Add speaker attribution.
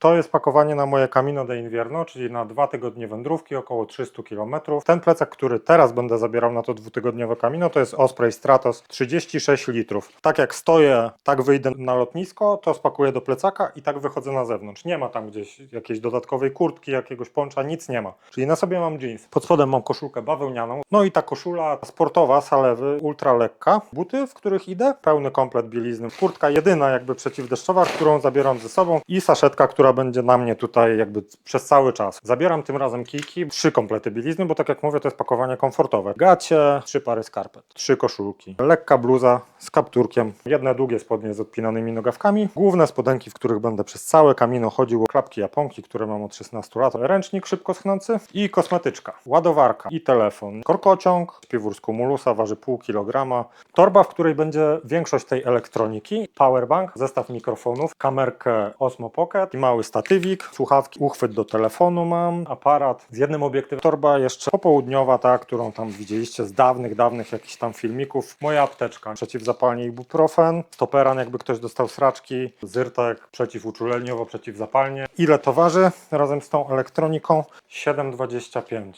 Speaker 1: To jest pakowanie na moje Camino de Invierno, czyli na dwa tygodnie wędrówki, około 300 km. Ten plecak, który teraz będę zabierał na to dwutygodniowe Camino, to jest Osprey Stratos 36 litrów. Tak jak stoję, tak wyjdę na lotnisko, to spakuję do plecaka i tak wychodzę na zewnątrz. Nie ma tam gdzieś jakiejś dodatkowej kurtki, jakiegoś poncza, nic nie ma. Czyli na sobie mam jeans. Pod spodem mam koszulkę bawełnianą. No i ta koszula sportowa, salewy, ultra lekka. Buty, w których idę, pełny komplet bielizny. Kurtka jedyna jakby przeciwdeszczowa, którą zabieram ze sobą i saszetka, która będzie na mnie tutaj jakby przez cały czas. Zabieram tym razem kijki, trzy komplety bielizny, bo tak jak mówię, to jest pakowanie komfortowe. Gacie, trzy pary skarpet, trzy koszulki, lekka bluza z kapturkiem, jedne długie spodnie z odpinanymi nogawkami, główne spodenki, w których będę przez całe kamino chodził, klapki japonki, które mam od 16 lat, ręcznik szybko schnący i kosmetyczka, ładowarka i telefon, korkociąg, śpiwór z kumulusa, waży pół kilograma, torba, w której będzie większość tej elektroniki, powerbank, zestaw mikrofonów, kamerkę Osmo Pocket i mały statywik, słuchawki, uchwyt do telefonu mam, aparat z jednym obiektywem, torba jeszcze popołudniowa, ta, którą tam widzieliście z dawnych, dawnych jakichś tam filmików, moja apteczka, przeciwzapalnie ibuprofen, stoperan, jakby ktoś dostał sraczki, zyrtek, przeciwuczuleniowo, przeciwzapalnie. Ile to waży razem z tą elektroniką? 7,25.